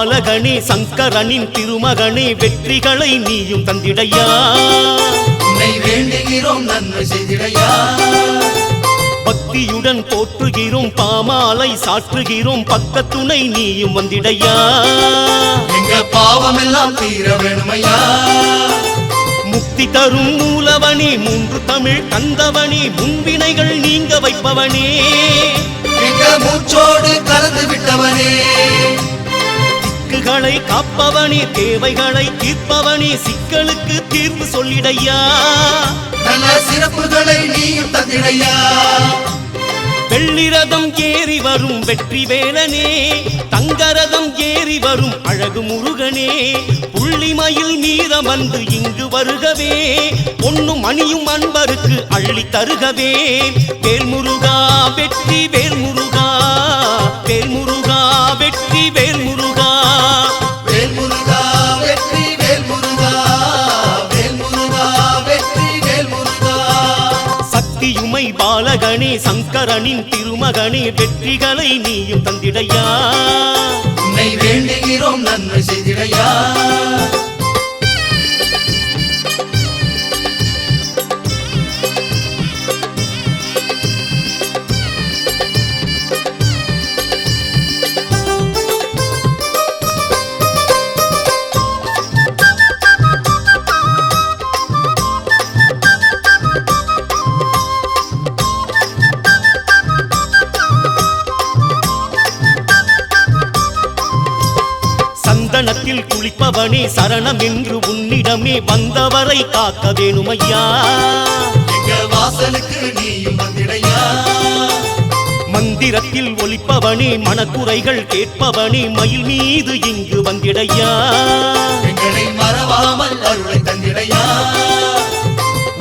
பாலகனே சங்கரனின் திருமகனே வெற்றிகளை நீயும் தந்திடையா? வேண்டுகிறோம் நன்மை செய்திடையா? பக்தியுடன் போற்றுகிறோம் பாமாலை சாற்றுகிறோம் பக்கத்துணை நீயும் வந்திடையா? எங்க பாவமெல்லாம் தீர வேணுமையா? முக்தி தரும் மூலவனே மூன்று தமிழ் தந்தவனே முன்வினைகள் நீங்க வைப்பவனே. மூச்சோடு கலந்து காப்பவனே தேவைகளை தீர்ப்பவனே சிக்கலுக்கு தீர்வு சொல்லிடையா? நல்ல சிறப்புகளை நீயும் தந்திடையா? வெள்ளிரதம் ஏறி வரும் வெற்றி வேலனே தங்கரதம் ஏறி வரும் அழகு முருகனே புள்ளிமயில் மீதம் வந்து இங்கு வருகவே பொன்னும் மணியும் அன்பருக்கு அள்ளி தருகவே. வேல்முருகா வெற்றி வேல்முருகா பாலகனே சங்கரனின் திருமகனே வெற்றிகளை நீயும் தந்திடையா. உன்னை வேண்டுகிறோம் நன்மை செய்திடையா. சந்தனத்தில் குளிப்பவனே சரணம் என்று உன்னிடமே வந்தவரை காக்க வேணுமையா எங்க வாசலுக்கு நீயும் வந்திடையா? மந்திரத்தில் ஒலிப்பவனே மனக்குறைகள் கேட்பவனே மயில் மீது இங்கு வந்திடையா? மறவாமல் அருளை தந்திடையா?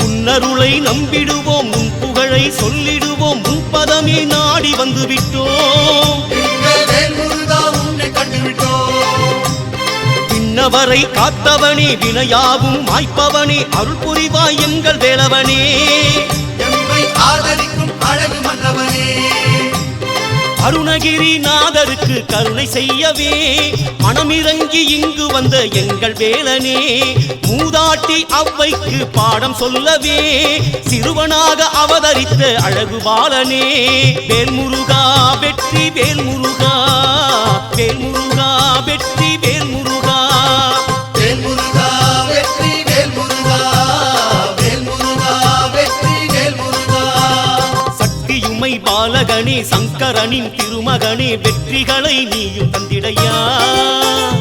உன்னருளை நம்பிடுவோம் உன் புகழை சொல்லிடுவோம் உன் பதமே நாடி வந்து விட்டோம் பின்னவரை காத்தவனே வினையாவும் மாய்ப்பவனே அருள் புரிவாய் எங்கள் வேளவனே எம்மை ஆதரிக்கும் அழகு மன்னவனே. அருணகிரி நாதருக்கு கருணை செய்யவே மனமிறங்கி இங்கு வந்த எங்கள் வேலனே. மூதாட்டி அவ்வைக்கு பாடம் சொல்லவே சிறுவனாக அவதரித்த அழகு பாலனே. வேல்முருகா வெற்றி வேல்முருகா சங்கரனின் திருமகனே வெற்றிகளை நீயும் தந்திடையா.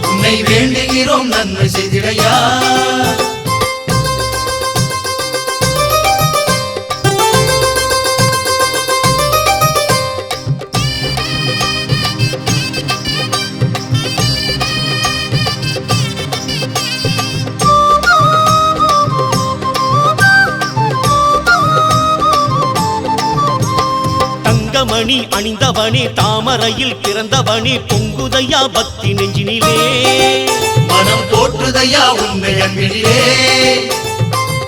உன்னை வேண்டுகிறோம் நன்மை செய்திடையா. தங்கமணி அணிந்தவனே தாமரையில் பிறந்தவனே பொங்குதையா பக்தி நெஞ்சினிலே. மனம் போற்றுதையா அன்பிலே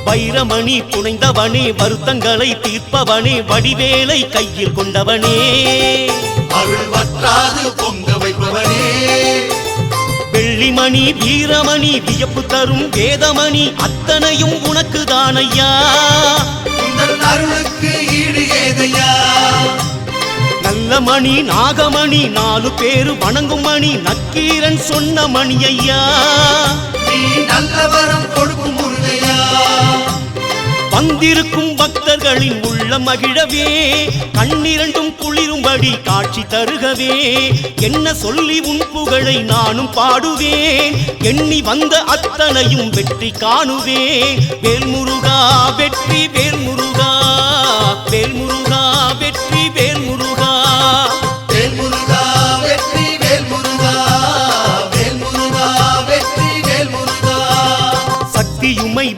வைரமணி புனைந்தவனே வருத்தங்களை தீர்ப்பவனே வடிவேலை கையில் கொண்டவனே. அருள் வற்றாது பொங்க வைப்பவனே. வெள்ளிமணி வீரமணி வியப்பு தரும் வேதமணி அத்தனையும் உனக்கு தானையா. அருளுக்கு ஈடு ஏதையா. நல்ல மணி நாகமணி நாலு பேரு வணங்கும் மணி நக்கீரன் சொன்ன மணி ஐயா வந்திருக்கும் பக்தர்களின் உள்ள மகிழவே கண்ணிரண்டும் குளிரும்படி காட்சி தருகவே என்ன சொல்லி உன் புகழை நானும் பாடுவேன் எண்ணி வந்த அத்தனையும் வெற்றி காணுவேன். வேல்முருகா வெற்றி வேல்முருகா.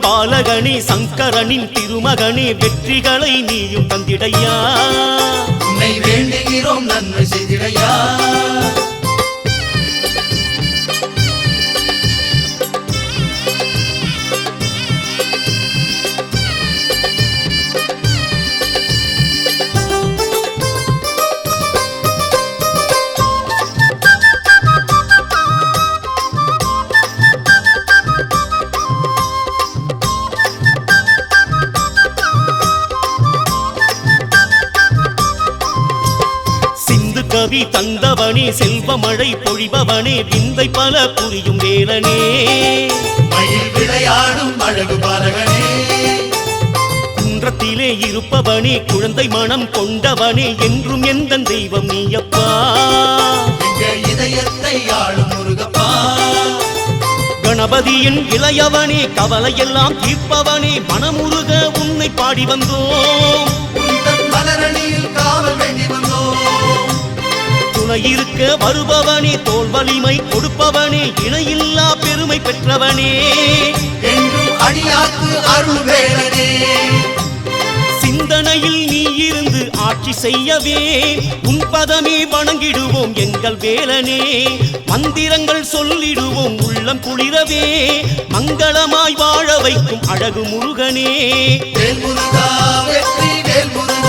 பாலகனே சங்கரனின் திருமகனே வெற்றிகளை நீயும் தந்திடையா. வேண்டுகிறோம் நன்மை செய்திடையா. சங்கவி தந்தவனே செல்வமழை பொழிபவனே விந்தை பல புரியும் வேலனே. விளையாடும் அழகு பாலகனே. குன்றத்திலே இருப்பவனே குழந்தை மனம் கொண்டவனே என்றும் எந்த தெய்வம் நீயப்பா? இதயத்தை ஆளும் முருகப்பா. கணபதியின் இளையவனே கவலையெல்லாம் தீர்ப்பவனே மனமுருக உன்னை பாடி வந்தோம். துணை இருக்க வருபவனே தோல் வலிமை கொடுப்பவனே இணையில்லா பெருமை பெற்றவனே. என்றும் அடியாக்கு அருள் வேலனே சிந்தனையில் நீ இருந்து ஆட்சி செய்யவே உன் பதமே வணங்கிடுவோம் எங்கள் வேலனே. மந்திரங்கள் சொல்லிடுவோம் உள்ளம் குளிரவே மங்களமாய் வாழ வைக்கும் அழகு முருகனே. வேல் முருகா வெற்றி வேல் முருகா